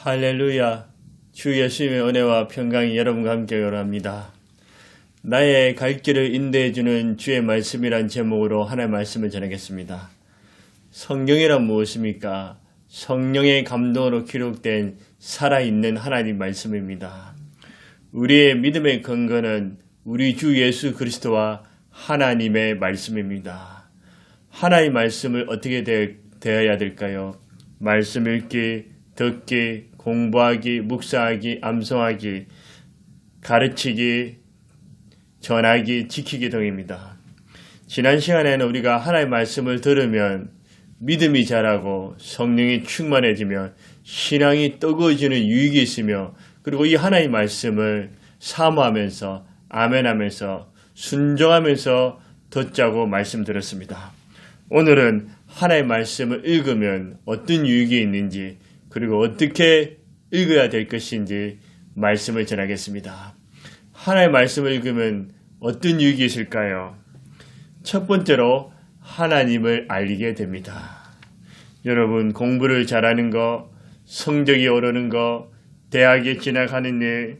할렐루야. 주 예수님의 은혜와 평강이 여러분과 함께 요합니다. 나의 갈 길을 인도해주는 주의 말씀이란 제목으로 하나의 말씀을 전하겠습니다. 성경이란 무엇입니까? 성령의 감동으로 기록된 살아있는 하나님 말씀입니다. 우리의 믿음의 근거는 우리 주 예수 그리스도와 하나님의 말씀입니다. 하나의 말씀을 어떻게 되, 어야 될까요? 말씀 읽기, 듣기, 공부하기, 묵상하기, 암송하기, 가르치기, 전하기, 지키기 등입니다. 지난 시간에는 우리가 하나의 말씀을 들으면 믿음이 자라고 성령이 충만해지면 신앙이 뜨거워지는 유익이 있으며 그리고 이 하나의 말씀을 사모하면서 아멘하면서 순종하면서 듣자고 말씀드렸습니다. 오늘은 하나의 말씀을 읽으면 어떤 유익이 있는지 그리고 어떻게 읽어야 될 것인지 말씀을 전하겠습니다. 하나의 말씀을 읽으면 어떤 유익이 있을까요? 첫 번째로 하나님을 알게 됩니다. 여러분 공부를 잘하는 거, 성적이 오르는 거, 대학에 진학하는 일,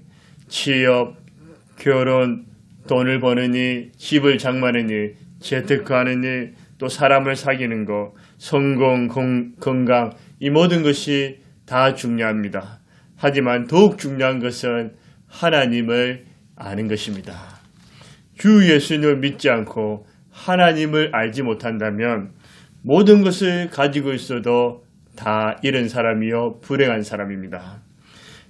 취업, 결혼, 돈을 버는 일, 집을 장만하는 일, 재테크하는 일, 또 사람을 사귀는 거, 성공, 건강, 이 모든 것이 다 중요합니다. 하지만 더욱 중요한 것은 하나님을 아는 것입니다. 주 예수님을 믿지 않고 하나님을 알지 못한다면 모든 것을 가지고 있어도 다 잃은 사람이요 불행한 사람입니다.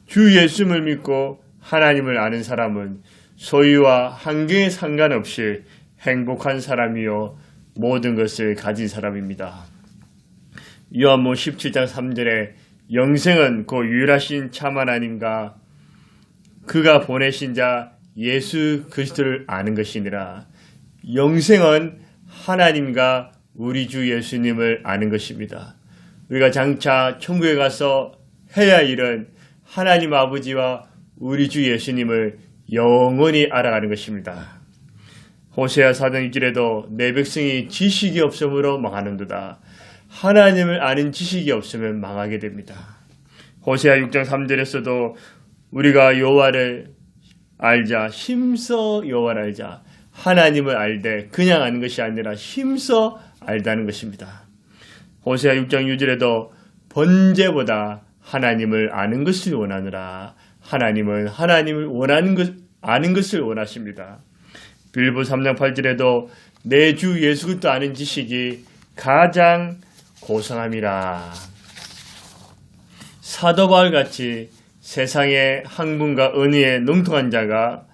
주 예수님을 믿고 하나님을 아는 사람은 소유와 환경에 상관없이 행복한 사람이요 모든 것을 가진 사람입니다. 요한복 17장 3절에 영생은 그 유일하신 참 하나님과 그가 보내신 자 예수 그리스도를 아는 것이니라. 영생은 하나님과 우리 주 예수님을 아는 것입니다. 우리가 장차 천국에 가서 해야 할 일은 하나님 아버지와 우리 주 예수님을 영원히 알아가는 것입니다. 호세아 사전 1절에도 내 백성이 지식이 없으므로 망하는도다. 하나님을 아는 지식이 없으면 망하게 됩니다. 호세아 6장 3절에서도 우리가 여호와를 알자 힘써 여호와를 알자 하나님을 알되 그냥 아는 것이 아니라 힘써 알다는 것입니다. 호세아 6장 6절에도 번제보다 하나님을 아는 것을 원하느라 하나님은 하나님을 원하는 것 아는 것을 원하십니다. 빌보 3장 8절에도 내 주 예수 그리스도 아는 지식이 가장 고상함이라. 사도 바울 같이 세상의 항문과 은혜에 능통한 자가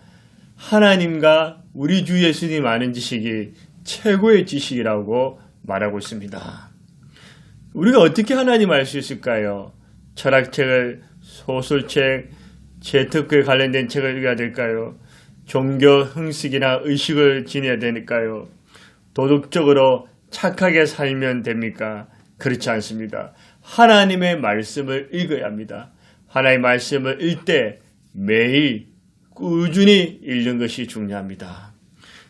하나님과 우리 주 예수님 아는 지식이 최고의 지식이라고 말하고 있습니다. 우리가 어떻게 하나님 알 수 있을까요? 철학책을, 소설책, 재특에 관련된 책을 읽어야 될까요? 종교 흥식이나 의식을 지내야 되니까요. 도덕적으로 착하게 살면 됩니까? 그렇지 않습니다. 하나님의 말씀을 읽어야 합니다. 하나님의 말씀을 읽때 매일 꾸준히 읽는 것이 중요합니다.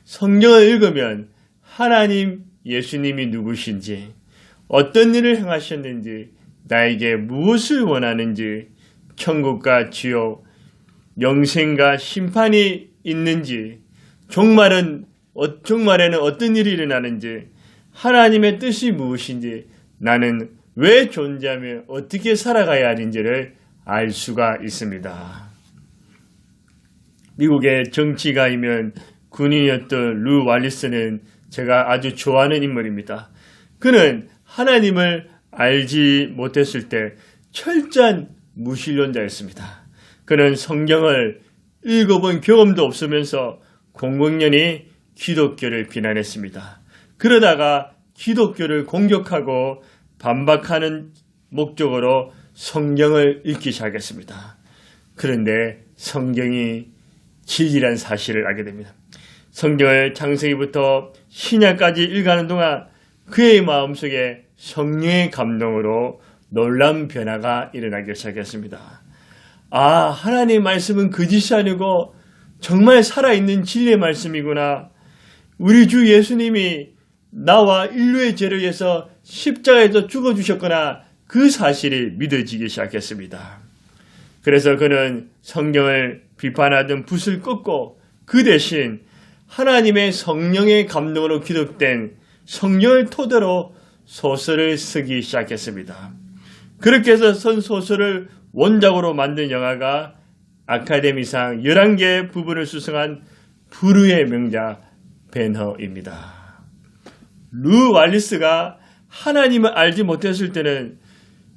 성경을 읽으면 하나님 예수님이 누구신지, 어떤 일을 행하셨는지, 나에게 무엇을 원하는지, 천국과 지옥, 영생과 심판이 있는지, 종말은, 어, 종말에는 어떤 일이 일어나는지, 하나님의 뜻이 무엇인지, 나는 왜 존재하며 어떻게 살아가야 하는지를 알 수가 있습니다. 미국의 정치가이면 군인이었던 루 왈리스는 제가 아주 좋아하는 인물입니다. 그는 하나님을 알지 못했을 때 철저한 무신론자였습니다. 그는 성경을 읽어본 경험도 없으면서 공공연히 기독교를 비난했습니다. 그러다가 기독교를 공격하고 반박하는 목적으로 성경을 읽기 시작했습니다. 그런데 성경이 진리란 사실을 알게 됩니다. 성경을 창세기부터 신약까지 읽어가는 동안 그의 마음속에 성령의 감동으로 놀라운 변화가 일어나기 시작했습니다. 아, 하나님의 말씀은 거짓이 아니고 정말 살아있는 진리의 말씀이구나. 우리 주 예수님이 나와 인류의 죄를 위해서 십자가에서 죽어주셨거나 그 사실이 믿어지기 시작했습니다. 그래서 그는 성경을 비판하던 붓을 꺾고 그 대신 하나님의 성령의 감동으로 기록된 성령을 토대로 소설을 쓰기 시작했습니다. 그렇게 해서 선 소설을 원작으로 만든 영화가 아카데미상 11개 부분을 수상한 부르의 명작 벤허입니다. 루 왈리스가 하나님을 알지 못했을 때는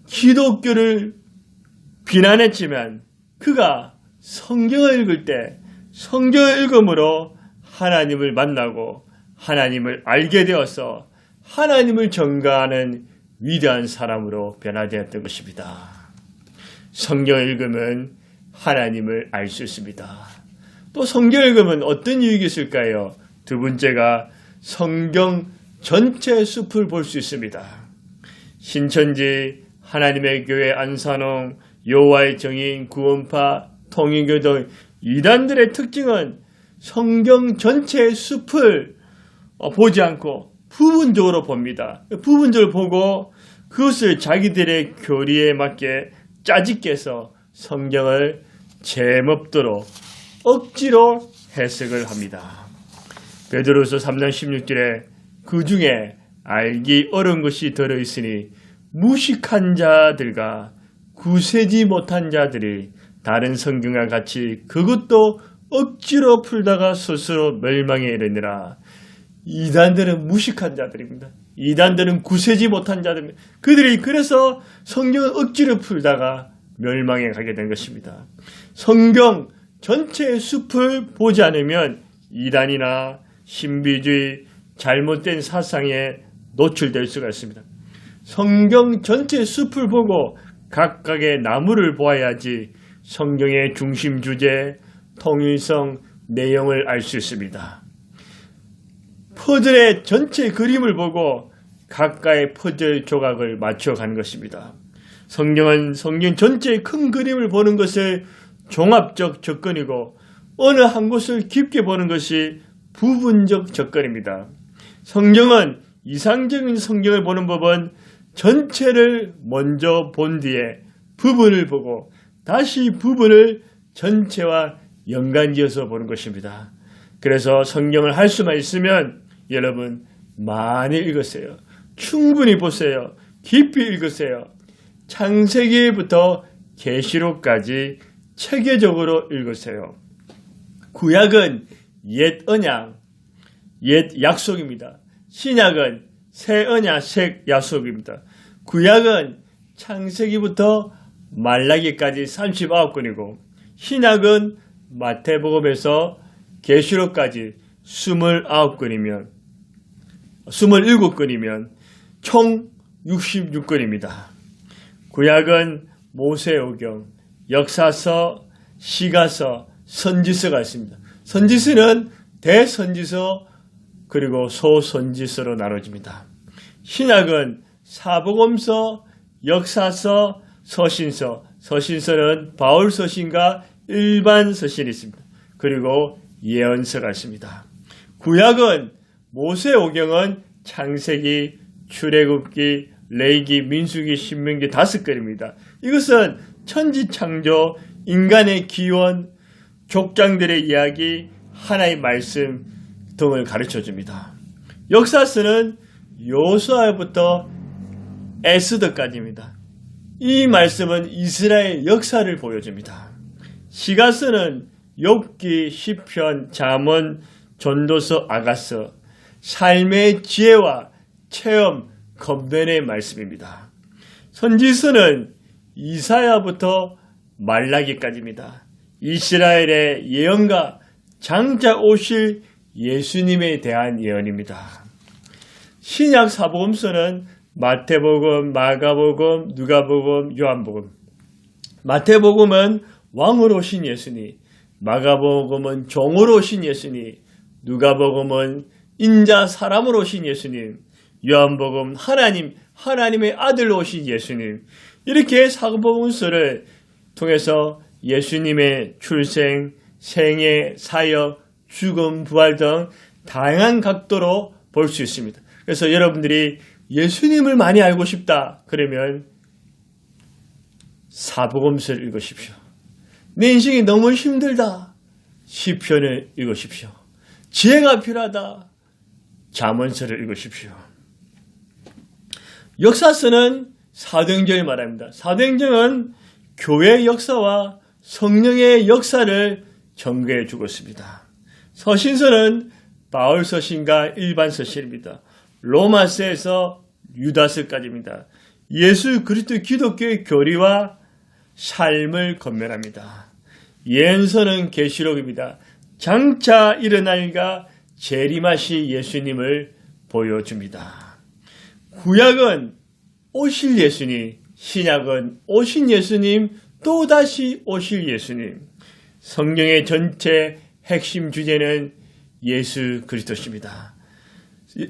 기독교를 비난했지만 그가 성경을 읽을 때 성경을 읽음으로 하나님을 만나고 하나님을 알게 되어서 하나님을 전가하는 위대한 사람으로 변화되었던 것입니다. 성경을 읽으면 하나님을 알 수 있습니다. 또 성경을 읽으면 어떤 유익이 있을까요? 두 번째가 성경 전체 숲을 볼 수 있습니다. 신천지, 하나님의 교회 안산홍, 여호와의 정인, 구원파, 통일교 등 이단들의 특징은 성경 전체의 숲을 어, 보지 않고 부분적으로 봅니다. 부분적으로 보고 그것을 자기들의 교리에 맞게 짜집게서 성경을 제멋대로 억지로 해석을 합니다. 베드로서 3장 16절에 그 중에 알기 어려운 것이 들어있으니 무식한 자들과 구세지 못한 자들이 다른 성경과 같이 그것도 억지로 풀다가 스스로 멸망에 이르니라. 이단들은 무식한 자들입니다. 이단들은 구세지 못한 자들입니다. 그들이 그래서 성경을 억지로 풀다가 멸망에 가게 된 것입니다. 성경 전체의 숲을 보지 않으면 이단이나 신비주의, 잘못된 사상에 노출될 수가 있습니다. 성경 전체 숲을 보고 각각의 나무를 보아야지 성경의 중심 주제, 통일성, 내용을 알 수 있습니다. 퍼즐의 전체 그림을 보고 각각의 퍼즐 조각을 맞춰가는 것입니다. 성경은 성경 전체의 큰 그림을 보는 것을 종합적 접근이고 어느 한 곳을 깊게 보는 것이 부분적 접근입니다. 성경은 이상적인 성경을 보는 법은 전체를 먼저 본 뒤에 부분을 보고 다시 부분을 전체와 연관지어서 보는 것입니다. 그래서 성경을 할 수만 있으면 여러분 많이 읽으세요. 충분히 보세요. 깊이 읽으세요. 창세기부터 계시록까지 체계적으로 읽으세요. 구약은 옛 언약, 옛 약속입니다. 신약은 새 언약, 새 약속입니다. 구약은 창세기부터 말라기까지 39권이고 신약은 마태복음에서 계시록까지 29권이면 27권이면 총 66권입니다. 구약은 모세오경, 역사서, 시가서, 선지서가 있습니다. 선지서는 대선지서 그리고 소선지서로 나눠집니다. 신약은 사복음서, 역사서, 서신서, 서신서는 바울 서신과 일반 서신이 있습니다. 그리고 예언서가 있습니다. 구약은 모세 오경은 창세기, 출애굽기, 레이기, 민수기, 신명기 다섯 글입니다. 이것은 천지 창조, 인간의 기원, 족장들의 이야기, 하나의 말씀 등을 가르쳐 줍니다. 역사서는 요수아부터 에스더까지입니다. 이 말씀은 이스라엘 역사를 보여줍니다. 시가서는 욥기, 시편, 잠언, 전도서, 아가서, 삶의 지혜와 체험, 검변의 말씀입니다. 선지서는 이사야부터 말라기까지입니다. 이스라엘의 예언과 장자 오실 예수님에 대한 예언입니다. 신약 사복음서는 마태복음, 마가복음, 누가복음, 요한복음. 마태복음은 왕으로 오신 예수님, 마가복음은 종으로 오신 예수님, 누가복음은 인자 사람으로 오신 예수님, 요한복음 하나님, 하나님의 아들로 오신 예수님. 이렇게 사복음서를 통해서 예수님의 출생, 생애, 사역, 죽음, 부활 등 다양한 각도로 볼 수 있습니다. 그래서 여러분들이 예수님을 많이 알고 싶다. 그러면 사복음서를 읽으십시오. 내 인생이 너무 힘들다. 시편을 읽으십시오. 지혜가 필요하다. 잠언서를 읽으십시오. 역사서는 사도행전을 말합니다. 사도행전은 교회 역사와 성령의 역사를 전개해 주고 있습니다. 서신서는 바울 서신과 일반 서신입니다. 로마서에서 유다서까지입니다. 예수 그리스도 기독교의 교리와 삶을 건면합니다. 예언서는 계시록입니다. 장차 일어날가 재림하시 예수님을 보여줍니다. 구약은 오실 예수님, 신약은 오신 예수님, 또다시 오실 예수님. 성경의 전체 핵심 주제는 예수 그리스도십니다.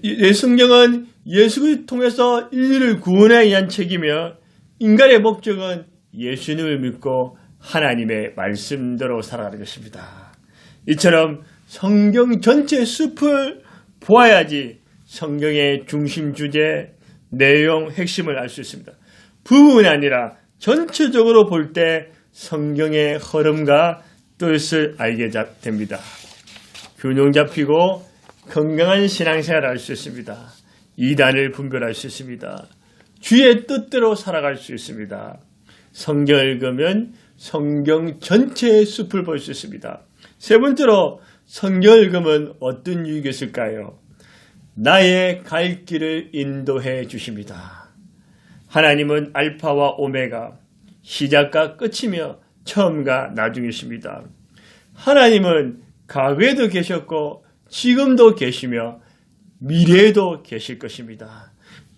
예, 성경은 예수를 통해서 인류를 구원하기 위한 책이며 인간의 목적은 예수님을 믿고 하나님의 말씀대로 살아가는 것입니다. 이처럼 성경 전체 숲을 보아야지 성경의 중심 주제, 내용, 핵심을 알 수 있습니다. 부분이 아니라 전체적으로 볼 때 성경의 흐름과 뜻을 알게 됩니다. 균형 잡히고 건강한 신앙생활을 할 수 있습니다. 이단을 분별할 수 있습니다. 주의 뜻대로 살아갈 수 있습니다. 성경을 읽으면 성경 전체의 숲을 볼 수 있습니다. 세 번째로 성경을 읽으면 어떤 유익이 있을까요? 나의 갈 길을 인도해 주십니다. 하나님은 알파와 오메가, 시작과 끝이며 처음과 나중이십니다. 하나님은 과거에도 계셨고 지금도 계시며 미래에도 계실 것입니다.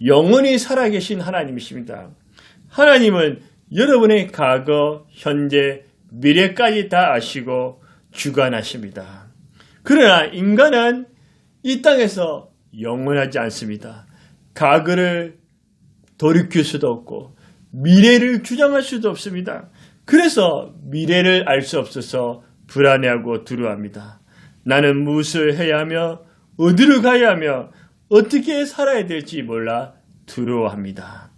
영원히 살아계신 하나님이십니다. 하나님은 여러분의 과거, 현재, 미래까지 다 아시고 주관하십니다. 그러나 인간은 이 땅에서 영원하지 않습니다. 과거를 돌이킬 수도 없고 미래를 주장할 수도 없습니다. 그래서 미래를 알 수 없어서 불안해하고 두려워합니다. 나는 무엇을 해야 하며 어디로 가야 하며 어떻게 살아야 될지 몰라 두려워합니다.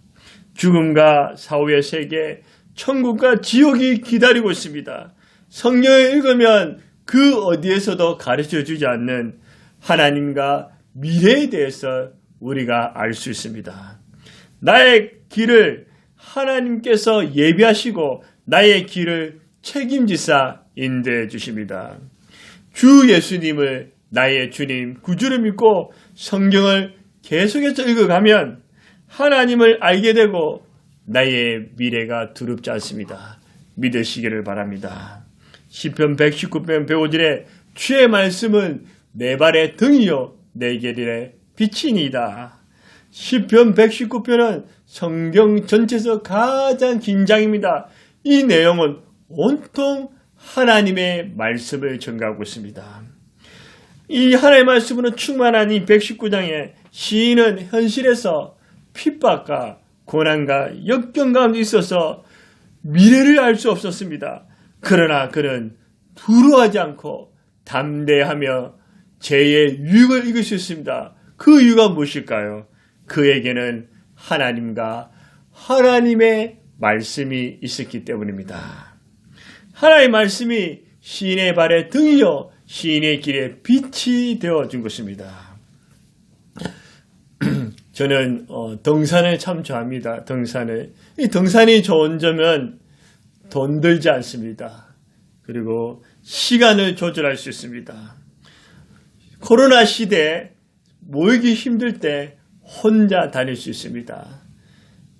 죽음과 사후의 세계, 천국과 지옥이 기다리고 있습니다. 성경을 읽으면 그 어디에서도 가르쳐 주지 않는 하나님과 미래에 대해서 우리가 알 수 있습니다. 나의 길을 하나님께서 예비하시고 나의 길을 책임지사 인도해 주십니다. 주 예수님을 나의 주님, 구주를 믿고 성경을 계속해서 읽어가면 하나님을 알게 되고 나의 미래가 두렵지 않습니다. 믿으시기를 바랍니다. 시편 119편 105절에 주의 말씀은 내 발의 등이요 내 길의 빛이니다. 시편 119편은 성경 전체에서 가장 긴장입니다. 이 내용은 온통 하나님의 말씀을 전가하고 있습니다. 이 하나님의 말씀으로 충만한 이 119장에 시인은 현실에서 핍박과 고난과 역경 가운데 있어서 미래를 알 수 없었습니다. 그러나 그는 두려워하지 않고 담대하며 죄의 유익을 이길 수 있습니다. 그 이유가 무엇일까요? 그에게는 하나님과 하나님의 말씀이 있었기 때문입니다. 하나님의 말씀이 시인의 발에 등이요 시인의 길에 빛이 되어 준 것입니다. 저는 어, 등산을 참 좋아합니다. 등산을 이 등산이 좋은 점은 돈 들지 않습니다. 그리고 시간을 조절할 수 있습니다. 코로나 시대에 모이기 힘들 때 혼자 다닐 수 있습니다.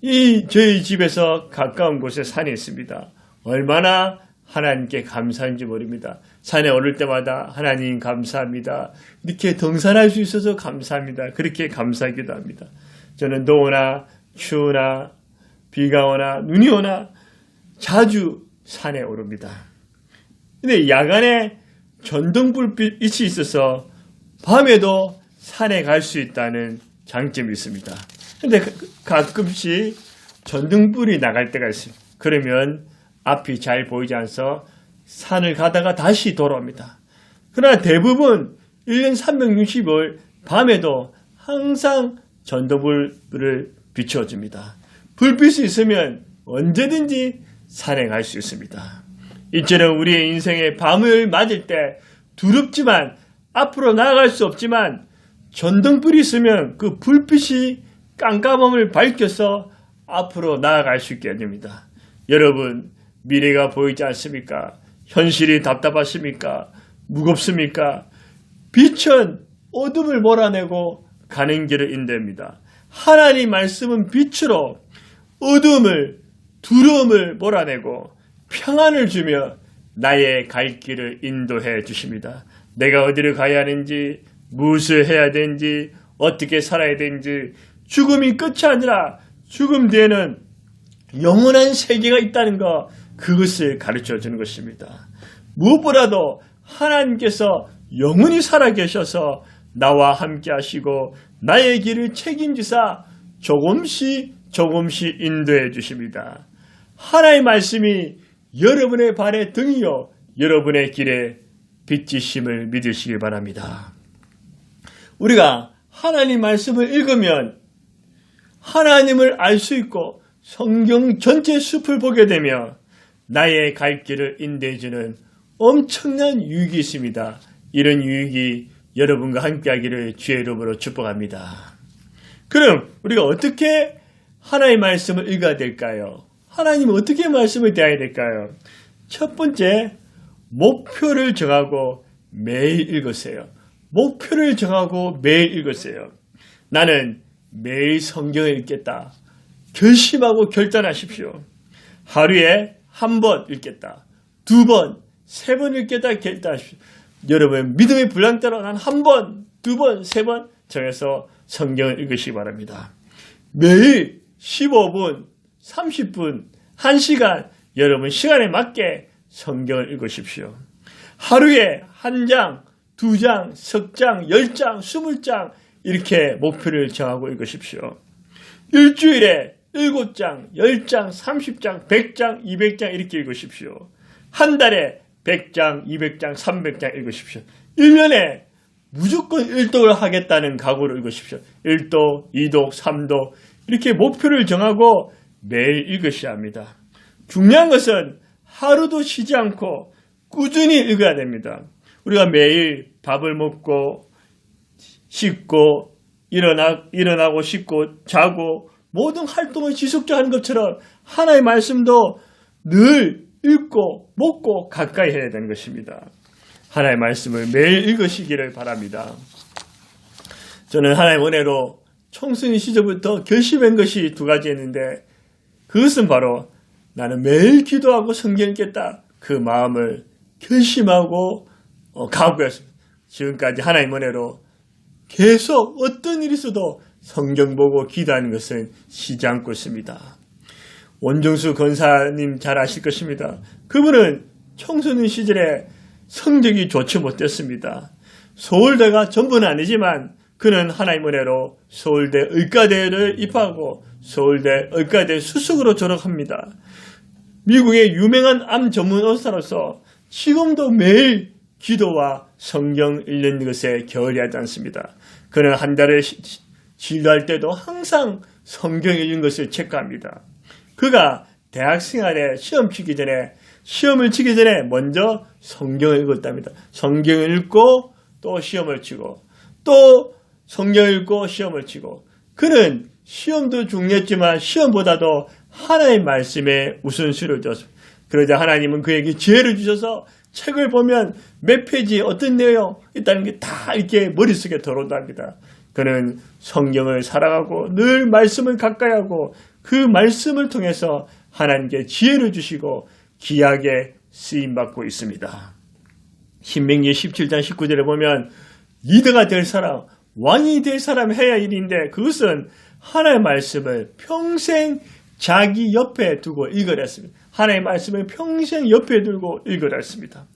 이 저희 집에서 가까운 곳에 산이 있습니다. 얼마나 하나님께 감사한지 모릅니다. 산에 오를 때마다 하나님 감사합니다. 이렇게 등산할 수 있어서 감사합니다. 그렇게 감사하기도 합니다. 저는 더우나 추우나 비가 오나 눈이 오나 자주 산에 오릅니다. 근데 야간에 전등불빛이 있어서 밤에도 산에 갈 수 있다는 장점이 있습니다. 근데 가끔씩 전등불이 나갈 때가 있습니다. 그러면 앞이 잘 보이지 않아서 산을 가다가 다시 돌아옵니다. 그러나 대부분 1년 360일 밤에도 항상 전도불을 비춰줍니다. 불빛이 있으면 언제든지 산에 갈 수 있습니다. 이처럼 우리의 인생의 밤을 맞을 때 두렵지만 앞으로 나아갈 수 없지만 전등불이 있으면 그 불빛이 깜깜함을 밝혀서 앞으로 나아갈 수 있게 됩니다. 여러분, 미래가 보이지 않습니까? 현실이 답답하십니까? 무겁습니까? 빛은 어둠을 몰아내고 가는 길을 인도합니다. 하나님 말씀은 빛으로 어둠을, 두려움을 몰아내고 평안을 주며 나의 갈 길을 인도해 주십니다. 내가 어디를 가야 하는지, 무엇을 해야 되는지, 어떻게 살아야 되는지, 죽음이 끝이 아니라 죽음 뒤에는 영원한 세계가 있다는 것, 그것을 가르쳐 주는 것입니다. 무엇보다도 하나님께서 영원히 살아 계셔서 나와 함께 하시고 나의 길을 책임지사 조금씩 조금씩 인도해 주십니다. 하나의 말씀이 여러분의 발의 등이요 여러분의 길에 빛이심을 믿으시기 바랍니다. 우리가 하나님 말씀을 읽으면 하나님을 알 수 있고 성경 전체 숲을 보게 되며 나의 갈 길을 인도해주는 엄청난 유익이 있습니다. 이런 유익이 여러분과 함께하기를 주의 이름으로 축복합니다. 그럼 우리가 어떻게 하나의 말씀을 읽어야 될까요? 하나님은 어떻게 말씀을 대해야 될까요? 첫 번째, 목표를 정하고 매일 읽으세요. 목표를 정하고 매일 읽으세요. 나는 매일 성경을 읽겠다. 결심하고 결단하십시오. 하루에 한 번 읽겠다. 두 번, 세 번 읽겠다 결단하십시오. 여러분 믿음의 분량대로 난한 번, 두 번, 세 번 정해서 성경을 읽으시기 바랍니다. 매일 15분, 30분, 1시간 여러분 시간에 맞게 성경을 읽으십시오. 하루에 한 장, 두 장, 석 장, 열 장, 스물 장 이렇게 목표를 정하고 읽으십시오. 일주일에 일곱 장, 열 장, 삼십 장, 백 장, 이백 장 이렇게 읽으십시오. 한 달에 100장, 200장, 300장 읽으십시오. 1년에 무조건 1독을 하겠다는 각오를 읽으십시오. 1독, 2독, 3독 이렇게 목표를 정하고 매일 읽으셔야 합니다. 중요한 것은 하루도 쉬지 않고 꾸준히 읽어야 됩니다. 우리가 매일 밥을 먹고 씻고 일어나, 일어나고 씻고 자고 모든 활동을 지속적으로 하는 것처럼 하나의 말씀도 늘 읽고 먹고 가까이 해야 되는 것입니다. 하나의 말씀을 매일 읽으시기를 바랍니다. 저는 하나의 은혜로 청소년 시절부터 결심한 것이 두 가지였는데 그것은 바로 나는 매일 기도하고 성경 읽겠다. 그 마음을 결심하고 어, 각오했습니다. 지금까지 하나의 은혜로 계속 어떤 일이 있어도 성경 보고 기도하는 것은 쉬지 않고 있습니다. 원정수 권사님 잘 아실 것입니다. 그분은 청소년 시절에 성적이 좋지 못했습니다. 서울대가 전부는 아니지만 그는 하나님 은혜로 서울대 의과대를 입학하고 서울대 의과대 수석으로 졸업합니다. 미국의 유명한 암 전문 의사로서 지금도 매일 기도와 성경 읽는 것에 게을리하지 않습니다. 그는 한 달에 진료할 때도 항상 성경 읽는 것을 체크합니다. 그가 대학 생활에 시험 치기 전에 시험을 치기 전에 먼저 성경을 읽었답니다. 성경을 읽고 또 시험을 치고 또 성경을 읽고 시험을 치고 그는 시험도 중요했지만 시험보다도 하나의 말씀에 우선수를 뒀습니다. 그러자 하나님은 그에게 지혜를 주셔서 책을 보면 몇 페이지 어떤 내용 있다는 게 다 이렇게 머릿속에 들어온답니다. 그는 성경을 살아가고 늘 말씀을 가까이 하고 그 말씀을 통해서 하나님께 지혜를 주시고 귀하게 쓰임받고 있습니다. 신명기 17장 19절에 보면 리더가 될 사람, 왕이 될 사람 해야 일인데 그것은 하나의 말씀을 평생 자기 옆에 두고 읽으랬습니다. 하나의 말씀을 평생 옆에 두고 읽으랬습니다.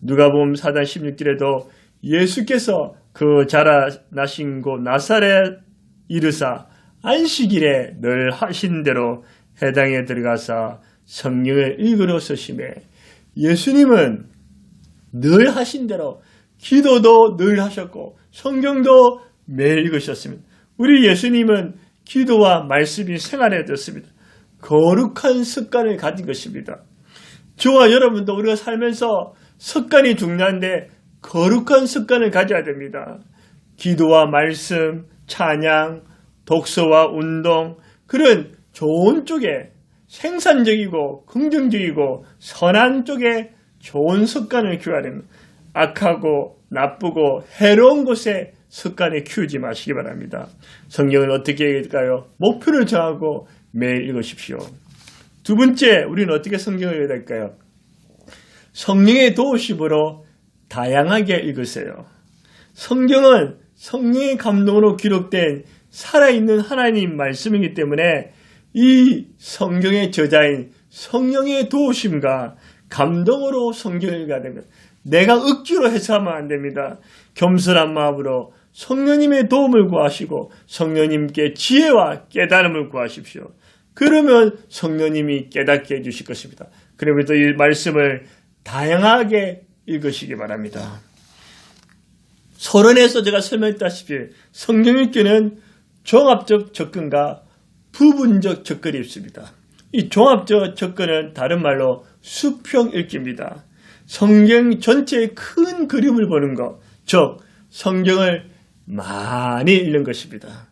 누가 보면 4장 16절에도 예수께서 그 자라나신 곳 나사렛 이르사 안식일에 늘 하신 대로 해당에 들어가서 성경을 읽으러 서심해 예수님은 늘 하신 대로 기도도 늘 하셨고 성경도 매일 읽으셨습니다. 우리 예수님은 기도와 말씀이 생활에 졌습니다. 거룩한 습관을 가진 것입니다. 저와 여러분도 우리가 살면서 습관이 중요한데 거룩한 습관을 가져야 됩니다. 기도와 말씀, 찬양, 독서와 운동, 그런 좋은 쪽에 생산적이고 긍정적이고 선한 쪽에 좋은 습관을 키워야 됩니다. 악하고 나쁘고 해로운 곳에 습관을 키우지 마시기 바랍니다. 성경을 어떻게 읽을까요? 목표를 정하고 매일 읽으십시오. 두 번째, 우리는 어떻게 성경을 읽어야 될까요? 성령의 도우심으로 다양하게 읽으세요. 성경은 성령의 감동으로 기록된 살아있는 하나님 말씀이기 때문에 이 성경의 저자인 성령의 도우심과 감동으로 성경을 읽어야 됩니다. 내가 억지로 해석하면 안 됩니다. 겸손한 마음으로 성령님의 도움을 구하시고 성령님께 지혜와 깨달음을 구하십시오. 그러면 성령님이 깨닫게 해주실 것입니다. 그러면서 이 말씀을 다양하게 읽으시기 바랍니다. 서론에서 제가 설명했다시피 성경 읽기는 종합적 접근과 부분적 접근이 있습니다. 이 종합적 접근은 다른 말로 수평 읽기입니다. 성경 전체의 큰 그림을 보는 것, 즉 성경을 많이 읽는 것입니다.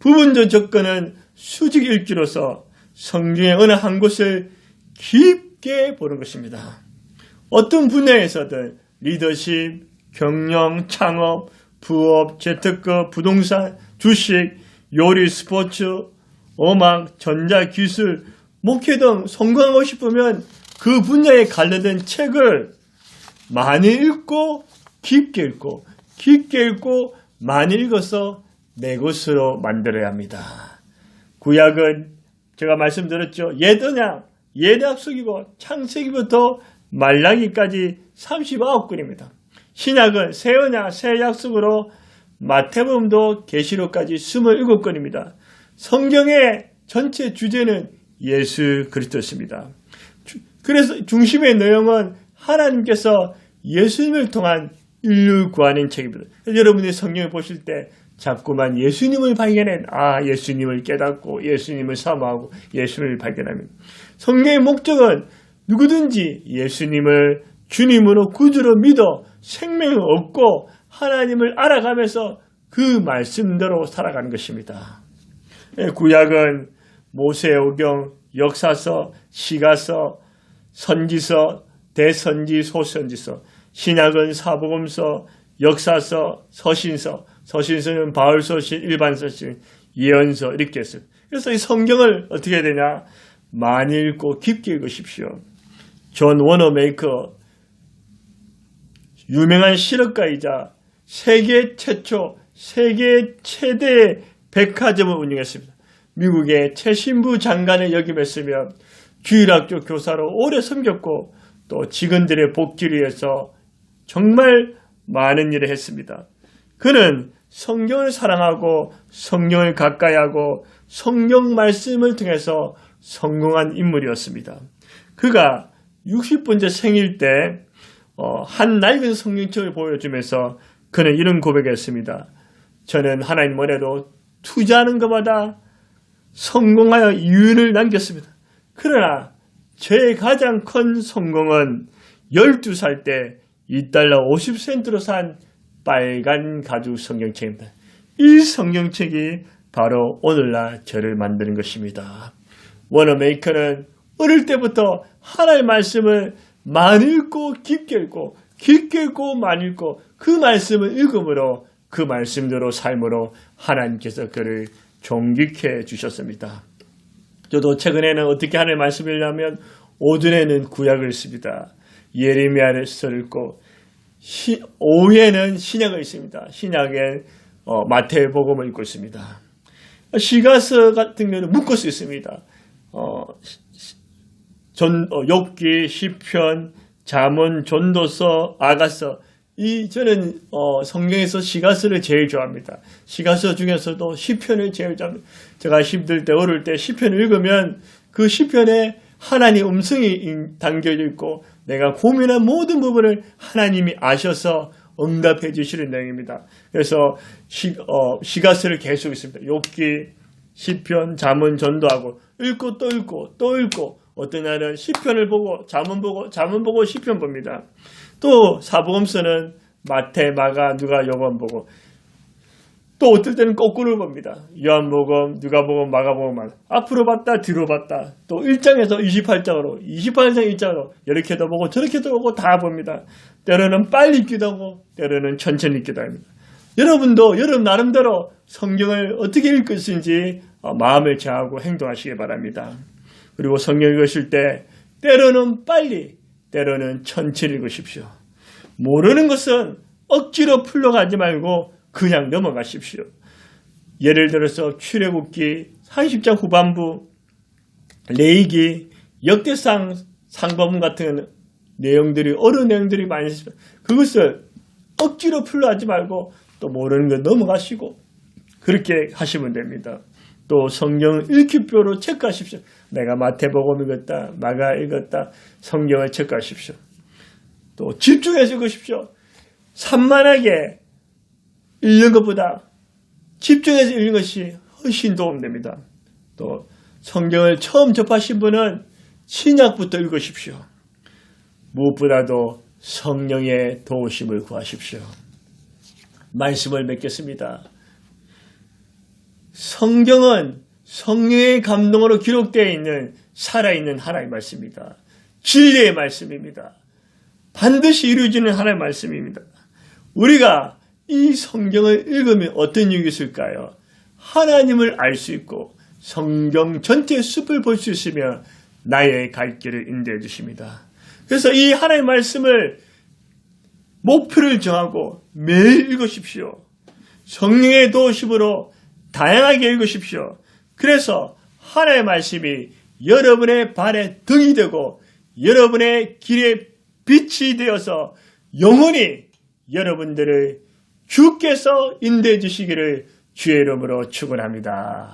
부분적 접근은 수직 읽기로서 성경의 어느 한 곳을 깊게 보는 것입니다. 어떤 분야에서든 리더십, 경영, 창업, 부업, 재테크, 부동산, 주식, 요리, 스포츠, 음악, 전자기술, 목회 등 성공하고 싶으면 그 분야에 관련된 책을 많이 읽고 깊게 읽고 깊게 읽고 읽어서 내 것으로 만들어야 합니다. 구약은 제가 말씀드렸죠. 예언약, 예약속이고 창세기부터 말라기까지 39권입니다. 신약은 새 언약, 새 약속으로 마태복음도 계시록까지 27권입니다. 성경의 전체 주제는 예수 그리스도였습니다. 그래서 중심의 내용은 하나님께서 예수님을 통한 인류 구하는 책입니다. 여러분이 성경을 보실 때 자꾸만 예수님을 발견해 아 예수님을 깨닫고 예수님을 사모하고 예수님을 발견합니다. 성경의 목적은 누구든지 예수님을 주님으로 구주로 믿어 생명을 얻고 하나님을 알아가면서 그 말씀대로 살아가는 것입니다. 예, 구약은 모세오경, 역사서, 시가서, 선지서, 대선지, 소선지서, 신약은 사복음서, 역사서, 서신서, 서신서는 바울서신, 일반서신, 예언서 이렇게 했어요. 그래서 이 성경을 어떻게 해야 되냐? 많이 읽고 깊게 읽으십시오. 존 워너메이커 유명한 실업가이자 세계 최초, 세계 최대 백화점을 운영했습니다. 미국의 최신부 장관을 역임했으며 주일학교 교사로 오래 섬겼고 또 직원들의 복지를 위해서 정말 많은 일을 했습니다. 그는 성경을 사랑하고 성경을 가까이 하고 성경 말씀을 통해서 성공한 인물이었습니다. 그가 60번째 생일 때한 어, 낡은 성경책을 보여주면서 그는 이런 고백했습니다. 저는 하나님 머리로 투자하는 것마다 성공하여 이윤을 남겼습니다. 그러나 제 가장 큰 성공은 12살 때 2달러 50센트로 산 빨간 가죽 성경책입니다. 이 성경책이 바로 오늘날 저를 만드는 것입니다. 워너메이커는 어릴 때부터 하나의 말씀을 많이 읽고 깊게 읽고 깊게 읽고 많이 읽고 그 말씀을 읽음으로 그 말씀대로 삶으로 하나님께서 그를 존귀케 주셨습니다. 저도 최근에는 어떻게 하나님의 말씀을 읽냐면 오전에는 구약을 씁니다. 예레미야를 읽고 시, 오후에는 신약을 읽습니다. 신약에 어, 마태복음을 읽고 있습니다. 시가서 같은 경우는 묶을 수 있습니다. 어, 전, 어, 욕기, 시편, 잠언, 전도서, 아가서 이 저는 어, 성경에서 시가서를 제일 좋아합니다. 시가서 중에서도 시편을 제일 좋아합니다. 제가 힘들 때 어릴 때 시편을 읽으면 그 시편에 하나님 음성이 담겨져 있고 내가 고민한 모든 부분을 하나님이 아셔서 응답해 주시는 내용입니다. 그래서 시, 어, 시가서를 계속 있습니다. 욕기, 시편, 잠언 전도하고 읽고 또 읽고 또 읽고 어떤 날은 시편을 보고 잠언 보고 잠언 보고 시편 봅니다. 또 사복음서는 마태, 마가, 누가, 요한 보고 또 어떨 때는 거꾸로 봅니다. 요한복음, 누가복음, 마가복음 앞으로 봤다, 뒤로 봤다. 또 1장에서 28장으로, 28장 1장으로 이렇게도 보고 저렇게도 보고 다 봅니다. 때로는 빨리 읽기도 하고 때로는 천천히 읽기도 합니다. 여러분도 여러분 나름대로 성경을 어떻게 읽을 것인지 어, 마음을 정하고 행동하시기 바랍니다. 그리고 성경 읽으실 때 때로는 빨리, 때로는 천천히 읽으십시오. 모르는 것은 억지로 풀러가지 말고 그냥 넘어가십시오. 예를 들어서 출애굽기 30장 후반부, 레이기, 역대상 상범 같은 내용들이 어려운 내용들이 많이 있습니다. 그것을 억지로 풀러하지 말고 또 모르는 거 넘어가시고 그렇게 하시면 됩니다. 또 성경 읽기표로 체크하십시오. 내가 마태복음 읽었다, 마가 읽었다, 성경을 체크하십시오. 또 집중해서 읽으십시오. 산만하게 읽는 것보다 집중해서 읽는 것이 훨씬 도움됩니다. 또 성경을 처음 접하신 분은 신약부터 읽으십시오. 무엇보다도 성령의 도우심을 구하십시오. 말씀을 맺겠습니다. 성경은 성령의 감동으로 기록되어 있는 살아있는 하나님의 말씀입니다. 진리의 말씀입니다. 반드시 이루어지는 하나님의 말씀입니다. 우리가 이 성경을 읽으면 어떤 이유가 있을까요? 하나님을 알 수 있고 성경 전체의 숲을 볼 수 있으며 나의 갈 길을 인도해 주십니다. 그래서 이 하나님의 말씀을 목표를 정하고 매일 읽으십시오. 성령의 도우심으로 다양하게 읽으십시오. 그래서 하나님의 말씀이 여러분의 발에 등이 되고 여러분의 길에 빛이 되어서 영원히 여러분들을 주께서 인도해 주시기를 주의 이름으로 축원합니다.